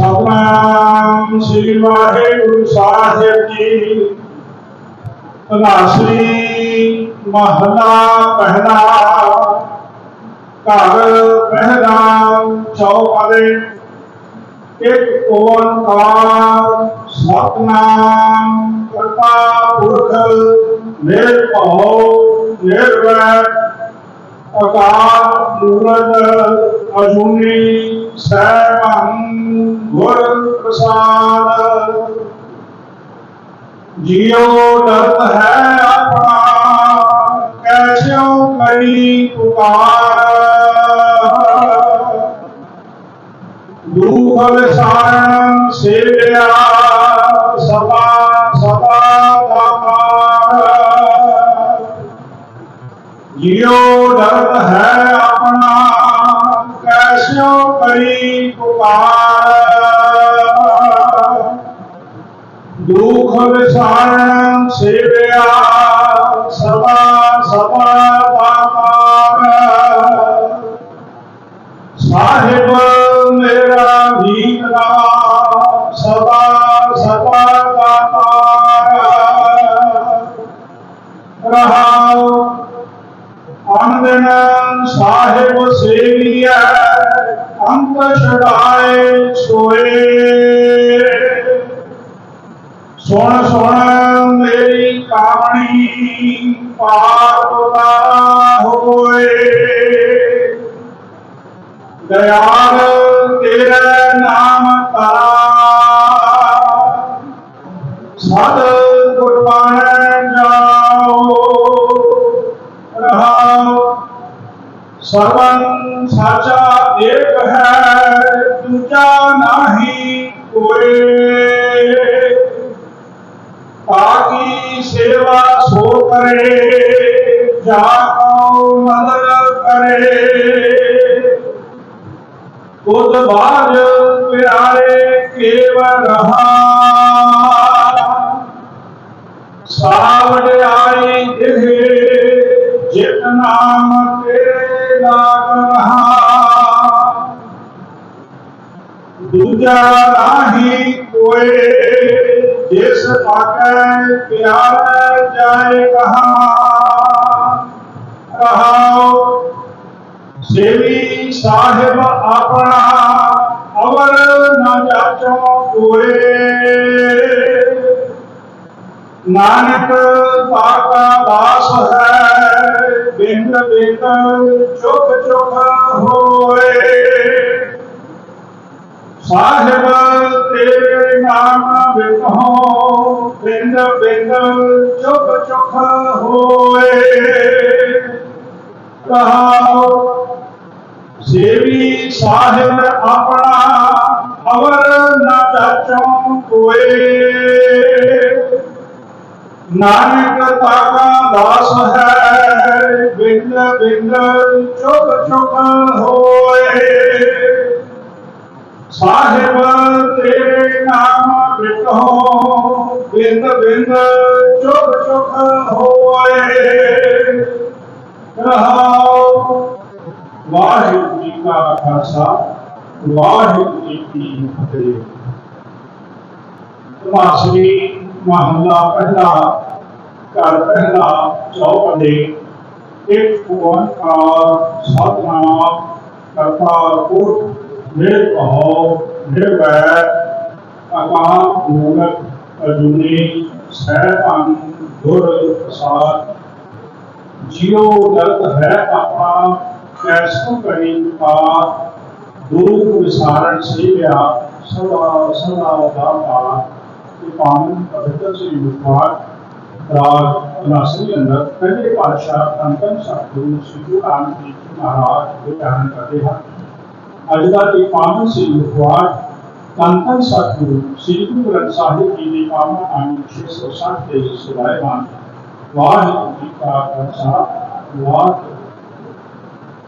ਸਤਨਾਮ ਸ੍ਰੀ ਵਾਹਿਗੁਰੂ ਸਾਹਿਬ ਜੀ। ਅਨਾਸਰੀ ਮਹਲਾ ਪਹਿਲਾ ਘਰ ਪਹਿਲਾ ਚੌਪਦੇ। ਇੱਕ ਓੰਕਾਰ ਸਤਨਾਮ ਕਰਤਾ ਪੁਰਖ ਨਿਰਭਉ ਨਿਰਵੈਰ अकार गुर प्रसाद जियो दत्त है अपना कैसे करी पुकार? सारण सेव्या सपा लियो डर है अपना कैसे करी पुकार। दुख विसारण सेव्या सदा सदा पाकार। पंकज राय सोए सुन सुन मेरी कहानी पार होए दयाल तेरा नाम तारा। सद गुरबान जाओ। रहा सर्वन साचा एक है, दूजा नहीं, कोई। सेवा सो करे, जाओ मदद करे। खुद बाज प्यारे केवल सावड़ आई जितना तेरे लाग रहा। ਦੂਜਾ ਨਾਹੀ ਕੋਏ ਜਿਸ ਪਾਕੈ ਪਿਆਰ ਜਾਏ ਕਹਾ। ਰਹਾਉ, ਸੇਵੀ ਸਾਹਿਬ ਆਪਣਾ ਅਵਰ ਨ ਜਾਚੋ ਕੋਏ ਨਾਨਕ ਪਾਕਾ ਵਾਸ ਹੈ, ਬਿੰਦ ਬਿੰਦ ਚੁਕ ਚੁੱਕ ਹੋਏ। ਸਾਹਿਬ ਤੇਰੇ ਨਾਮ ਵਿਖੋ ਬਿੰਦ ਬਿੰਦ ਚੁਕ ਚੁਕ ਹੋਏ। ਕਹਾਓ, ਸੇਵੀ ਸਾਹਿਬ ਆਪਣਾ ਅਵਰ ਨਾ ਚਾਚੋ ਕੋਏ। ਨਾਨਕ ਤਾਕਾ ਦਾਸ ਹੈ, ਬਿੰਦ ਬਿੰਦ ਚੁਕ ਚੁਕ साहेब तेरे नाम बिटो बिंद बिंद चुप चुप होए। वाहिगुरु जी का खालसा, वाहिगुरु जी की फतेह। तुम्हारी महला पहला कर पहला चौपड़े एक भगवान सतनाम करता जियो गलत है कैसो करें का विसारण से या सदा सदा का पवित्र से राग अंदर पहले पातशाह अंतम साधु श्री राम जी महाराज को ध्यान करते हैं अजला के पावन से मुखवार कांतन सतगुरु श्री गुरु ग्रंथ साहिब जी ने पावन आने छह सौ साठ तेईस सुबह मान वाह का प्रसाद वाह